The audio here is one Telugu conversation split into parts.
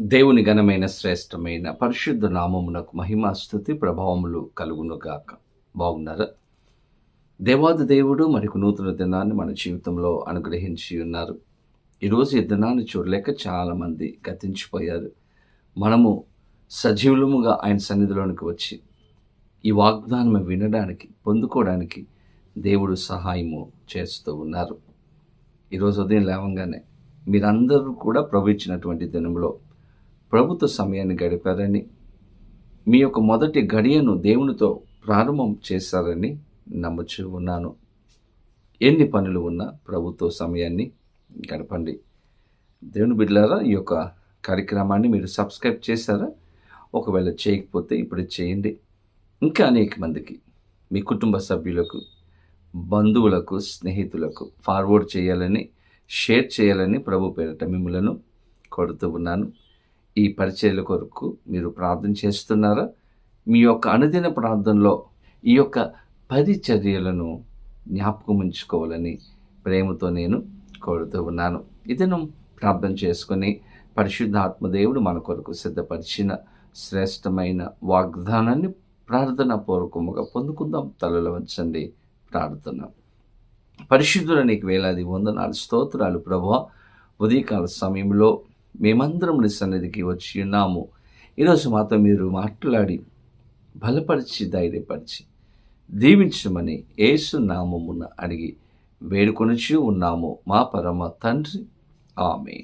దేవుని ఘనమైన శ్రేష్టమైన పరిశుద్ధ నామమునకు మహిమ స్థుతి ప్రభావములు కలుగునుగాక. బాగున్నారా? దేవాది దేవుడు మరికు నూతన దినాన్ని మన జీవితంలో అనుగ్రహించి ఉన్నారు. ఈరోజు ఈ దినాన్ని చూడలేక చాలామంది గతించిపోయారు. మనము సజీవులముగా ఆయన సన్నిధిలోనికి వచ్చి ఈ వాగ్దానం వినడానికి పొందుకోవడానికి దేవుడు సహాయము చేస్తూ ఉన్నారు. ఈరోజు ఉదయం లేవంగానే మీరందరూ కూడా ప్రభు ఇచ్చినటువంటి దినంలో ప్రభుత్వ సమయాన్ని గడిపారని మీ యొక్క మొదటి గడియను దేవునితో ప్రారంభం చేశారని నమ్ముచూ ఉన్నాను. ఎన్ని పనులు ఉన్నా ప్రభుత్వ సమయాన్ని గడపండి. దేవుని బిడ్డలారా ఈ యొక్క కార్యక్రమాన్ని మీరు సబ్స్క్రైబ్ చేశారా? ఒకవేళ చేయకపోతే ఇప్పుడు చేయండి. ఇంకా అనేక మందికి మీ కుటుంబ సభ్యులకు బంధువులకు స్నేహితులకు ఫార్వర్డ్ చేయాలని షేర్ చేయాలని ప్రభు పేరిట మిమ్మలను కొడుతూ ఉన్నాను. ఈ పరిచయాల కొరకు మీరు ప్రార్థన చేస్తున్నారా? మీ యొక్క అనుదిన ప్రార్థనలో ఈ యొక్క పరిచర్యలను జ్ఞాపకం ఉంచుకోవాలని ప్రేమతో నేను కోరుతూ ఉన్నాను. ఇతను ప్రార్థన చేసుకుని పరిశుద్ధ ఆత్మదేవుడు మన కొరకు సిద్ధపరిచిన శ్రేష్టమైన వాగ్దానాన్ని ప్రార్థన పూర్వకముగా పొందుకుందాం. తలలో వచ్చండి ప్రార్థన. పరిశుద్ధుల నీకు వేలాది వందనాలు స్తోత్రాలు ప్రభా. ఉదయకాల సమయంలో మేమందరం నీ సన్నిధికి వచ్చి ఉన్నాము. ఈరోజు మాతో మీరు మాట్లాడి బలపరిచి ధైర్యపరిచి దీవించమని ఏసు నామమున అడిగి వేడుకొనిచి ఉన్నాము. మా పరమ తండ్రి. ఆమె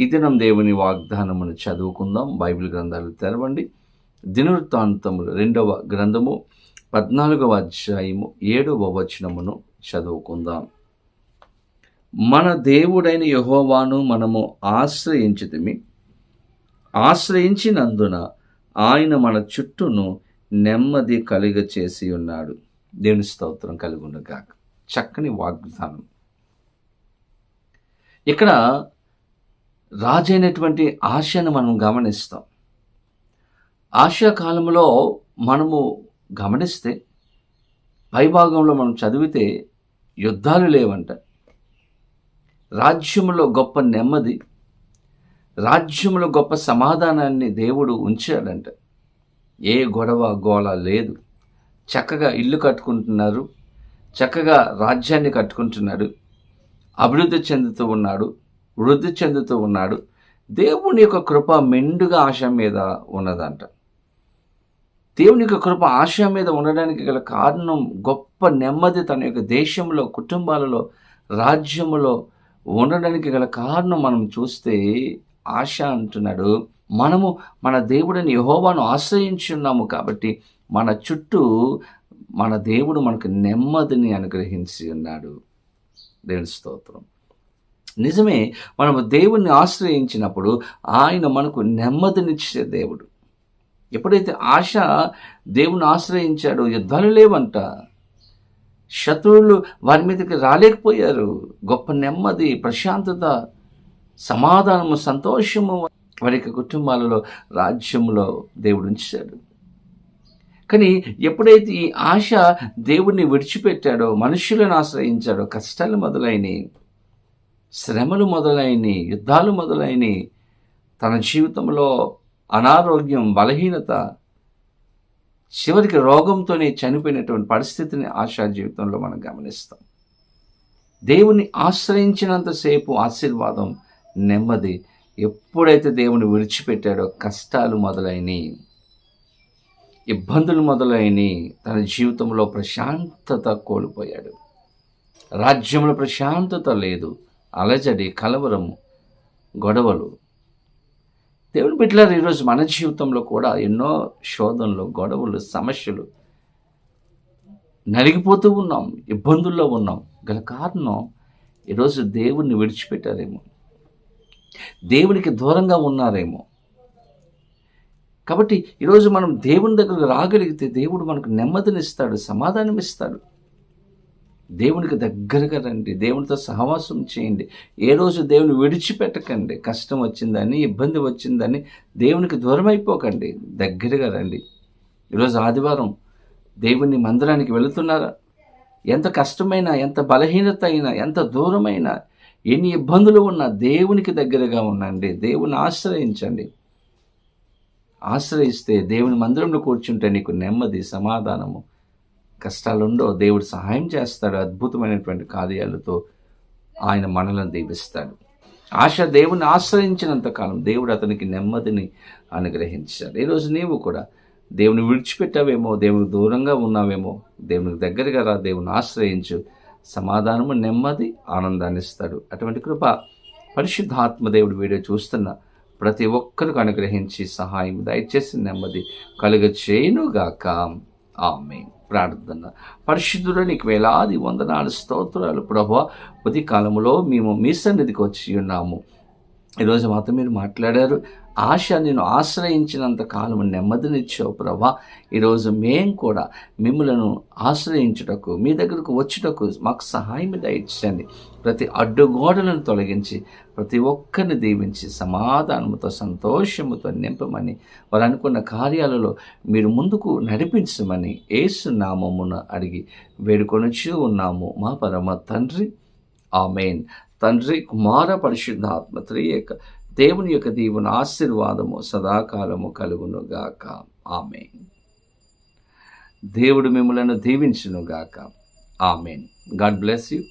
ఈ దినం దేవుని వాగ్దానమును చదువుకుందాం. బైబిల్ గ్రంథాలు తెరవండి. దినవృత్తాంతములు రెండవ గ్రంథము పద్నాలుగవ అధ్యాయము ఏడవ వచనమును చదువుకుందాం. మన దేవుడైన యహోవాను మనము ఆశ్రయించితిమి. ఆశ్రయించినందున ఆయన మన చుట్టూను నెమ్మది కలిగ చేసి ఉన్నాడు. దేవుని స్తోత్రం కలుగుండగాక చక్కని వాగ్దానం. ఇక్కడ రాజైనటువంటి ఆశను మనం గమనిస్తాం. ఆశా కాలంలో మనము గమనిస్తే పైభాగంలో మనం చదివితే యుద్ధాలు లేవంట. రాజ్యములో గొప్ప నెమ్మది రాజ్యములో గొప్ప సమాధానాన్ని దేవుడు ఉంచాడంట. ఏ గొడవ గోళ లేదు. చక్కగా ఇల్లు కట్టుకుంటున్నారు. చక్కగా రాజ్యాన్ని కట్టుకుంటున్నాడు. అభివృద్ధి చెందుతూ ఉన్నాడు. వృద్ధి చెందుతూ ఉన్నాడు. దేవుని యొక్క కృప మెండుగా ఆశ మీద ఉన్నదంట. దేవుని యొక్క కృప ఆశ మీద ఉండడానికి గల కారణం గొప్ప నెమ్మది తన యొక్క దేశంలో కుటుంబాలలో రాజ్యములో ఉండడానికి గల కారణం మనం చూస్తే ఆశ అంటున్నాడు మనము మన దేవుడిని యహోవాను ఆశ్రయించున్నాము కాబట్టి మన చుట్టూ మన దేవుడు మనకు నెమ్మదిని అనుగ్రహించి ఉన్నాడు. దేవుని స్తోత్రం. నిజమే మనము దేవుణ్ణి ఆశ్రయించినప్పుడు ఆయన మనకు నెమ్మదినిచ్చే దేవుడు. ఎప్పుడైతే ఆశ దేవుని ఆశ్రయించాడో యుద్ధాలు లేవంట. శత్రువులు వారి మీదకి రాలేకపోయారు. గొప్ప నెమ్మది ప్రశాంతత సమాధానము సంతోషము వారి యొక్క కుటుంబాలలో రాజ్యంలో దేవుడు ఉంచాడు. కానీ ఎప్పుడైతే ఈ ఆశ దేవుడిని విడిచిపెట్టాడో మనుషులను ఆశ్రయించాడో కష్టాలు మొదలైనవి శ్రమలు మొదలైనవి యుద్ధాలు మొదలైనవి తన జీవితంలో అనారోగ్యం బలహీనత చివరికి రోగంతోనే చనిపోయినటువంటి పరిస్థితిని ఆశా జీవితంలో మనం గమనిస్తాం. దేవుని ఆశ్రయించినంతసేపు ఆశీర్వాదం నెమ్మది. ఎప్పుడైతే దేవుని విడిచిపెట్టాడో కష్టాలు మొదలైనవి ఇబ్బందులు మొదలైనవి తన జీవితంలో ప్రశాంతత కోల్పోయాడు. రాజ్యంలో ప్రశాంతత లేదు. అలజడి కలవరము గొడవలు దేవుని బిడ్డలారు ఈరోజు మన జీవితంలో కూడా ఎన్నో శోధనలు గొడవలు సమస్యలు నలిగిపోతూ ఉన్నాం ఇబ్బందుల్లో ఉన్నాం. గల కారణం ఈరోజు దేవుణ్ణి విడిచిపెట్టారేమో. దేవునికి దూరంగా ఉన్నారేమో. కాబట్టి ఈరోజు మనం దేవుని దగ్గరకు రాగలిగితే దేవుడు మనకు నెమ్మదినిస్తాడు సమాధానం ఇస్తాడు దేవునికి దగ్గరగా రండి. దేవునితో సహవాసం చేయండి. ఏ రోజు దేవుని విడిచిపెట్టకండి. కష్టం వచ్చిందని ఇబ్బంది వచ్చిందని దేవునికి దూరం అయిపోకండి దగ్గరగా రండి. ఈరోజు ఆదివారం దేవుని మందిరానికి వెళుతున్నారా? ఎంత కష్టమైనా ఎంత బలహీనత అయినా ఎంత దూరమైనా ఎన్ని ఇబ్బందులు ఉన్నా దేవునికి దగ్గరగా ఉండండి. దేవుని ఆశ్రయించండి. ఆశ్రయిస్తే దేవుని మందిరంలో కూర్చుంటే నీకు నెమ్మది సమాధానము. కష్టాలుండో దేవుడు సహాయం చేస్తాడు అద్భుతమైనటువంటి కార్యాలతో ఆయన మనలను దీవిస్తాడు. ఆశ దేవుని ఆశ్రయించినంత కాలం దేవుడు అతనికి నెమ్మదిని అనుగ్రహించాడు. ఈరోజు నీవు కూడా దేవుని విడిచిపెట్టావేమో దేవునికి దూరంగా ఉన్నావేమో దేవునికి దగ్గరగా రా దేవుని ఆశ్రయించు. సమాధానము నెమ్మది ఆనందాన్ని ఇస్తాడు. అటువంటి కృప పరిశుద్ధాత్మ దేవుడు వీడియో చూస్తున్న ప్రతి ఒక్కరికి అనుగ్రహించి సహాయం దయచేసి నెమ్మది కలుగ చేయనుగాక ఆమె ప్రార్థన. పరిశుద్ధుడు నీకు వేలాది వందనాలు స్తోత్రాలు. ప్రభా ఉది కాలంలో మేము మీ సన్నిధికి వచ్చి ఉన్నాము. ఈరోజు మాత్రం మీరు మాట్లాడారు. ఆశ నేను ఆశ్రయించినంత కాలం నెమ్మదినిచ్చావు ప్రభా. ఈరోజు మేం కూడా మిమ్మలను ఆశ్రయించుటకు మీ దగ్గరకు వచ్చుటకు మాకు సహాయం దయచండి ప్రతి అడ్డుగోడలను తొలగించి ప్రతి ఒక్కరిని దీవించి సమాధానముతో సంతోషముతో నింపమని వారు అనుకున్న కార్యాలలో మీరు ముందుకు నడిపించమని ఏసు నామమున అడిగి వేడుకొనుచూ ఉన్నాము. మా పరమ తండ్రి. ఆమెన్. తండ్రి కుమార పరిశుద్ధాత్మ త్రియేక దేవుని యొక్క దీవుని ఆశీర్వాదము సదాకాలము కలుగునుగాక. ఆమె దేవుడు మిమ్మలను దీవించునుగాక. ఆమెన్. God bless you.